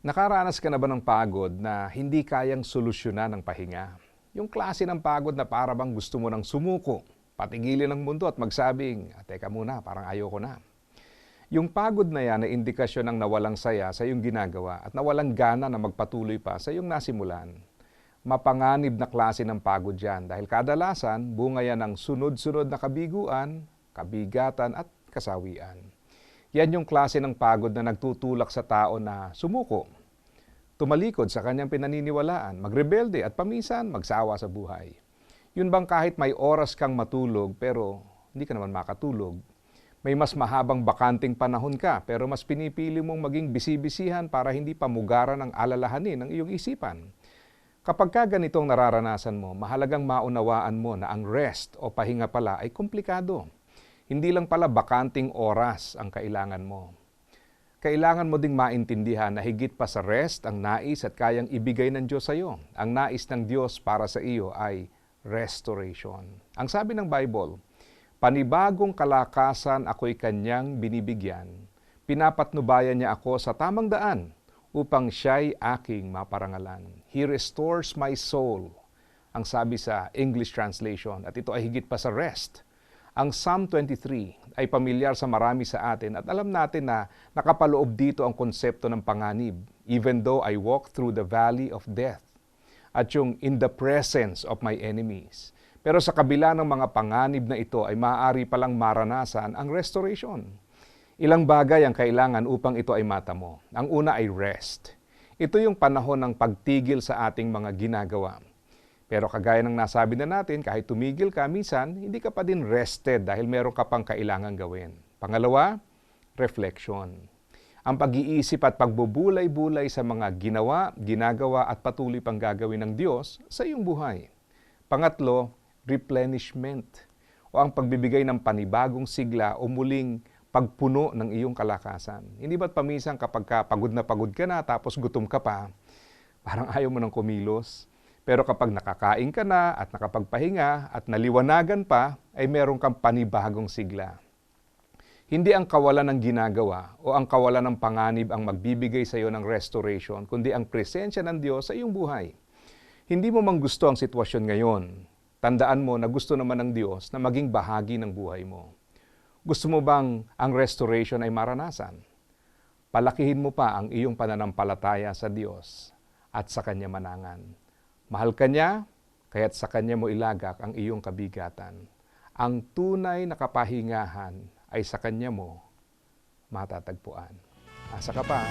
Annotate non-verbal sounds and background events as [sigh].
Nakaranas ka na ba ng pagod na hindi kayang solusyonan ng pahinga? Yung klase ng pagod na para gusto mo nang sumuko, patigilin ang mundo at magsabing, "Ah, teka muna, parang ayoko na. Yung pagod na yan ay indikasyon ng nawalang saya sa iyong ginagawa at nawalang gana na magpatuloy pa sa iyong nasimulan. Mapanganib na klase ng pagod yan dahil kadalasan bunga yan ng sunod-sunod na kabiguan, kabigatan at kasawian. Yan yung klase ng pagod na nagtutulak sa tao na sumuko, tumalikod sa kanyang pinaniniwalaan, magrebelde at paminsan magsawa sa buhay. Yun bang kahit may oras kang matulog pero hindi ka naman makatulog, may mas mahabang bakanting panahon ka pero mas pinipili mong maging bisibisihan para hindi pamugaran ang alalahanin ng iyong isipan. Kapag ka ganitong nararanasan mo, mahalagang maunawaan mo na ang rest o pahinga pala ay komplikado. Hindi lang pala bakanting oras ang kailangan mo. Kailangan mo ding maintindihan na higit pa sa rest ang nais at kayang ibigay ng Diyos sa iyo. Ang nais ng Diyos para sa iyo ay restoration. Ang sabi ng Bible, panibagong kalakasan ako'y kanyang binibigyan. Pinapatnubayan niya ako sa tamang daan upang siya'y aking maparangalan. He restores my soul. Ang sabi sa English translation at ito ay higit pa sa rest. Ang Psalm 23 ay pamilyar sa marami sa atin at alam natin na nakapaloob dito ang konsepto ng panganib, even though I walk through the valley of death. At yung in the presence of my enemies. Pero sa kabila ng mga panganib na ito ay maaari palang maranasan ang restoration. Ilang bagay ang kailangan upang ito ay mata mo. Ang una ay rest. Ito yung panahon ng pagtigil sa ating mga ginagawa. Pero kagaya ng nasabi na natin, kahit tumigil ka, minsan hindi ka pa din rested dahil meron ka pang kailangan gawin. Pangalawa, reflection. Ang pag-iisip at pagbubulay-bulay sa mga ginawa, ginagawa at patuloy pang gagawin ng Diyos sa iyong buhay. Pangatlo, replenishment o ang pagbibigay ng panibagong sigla o muling pagpuno ng iyong kalakasan. Hindi ba't paminsan kapag ka pagod na pagod ka na tapos gutom ka pa, parang [laughs] ayaw mo ng kumilos? Pero kapag nakakain ka na at nakapagpahinga at naliwanagan pa, ay meron kang panibagong sigla. Hindi ang kawalan ng ginagawa o ang kawalan ng panganib ang magbibigay sa iyo ng restoration, kundi ang presensya ng Diyos sa iyong buhay. Hindi mo mang gusto ang sitwasyon ngayon. Tandaan mo na gusto naman ng Diyos na maging bahagi ng buhay mo. Gusto mo bang ang restoration ay maranasan? Palakihin mo pa ang iyong pananampalataya sa Diyos at sa Kanya manangan. Mahal ka niya, kaya't sa Kanya mo ilagak ang iyong kabigatan. Ang tunay na kapahingahan ay sa Kanya mo matatagpuan. Asa ka pa?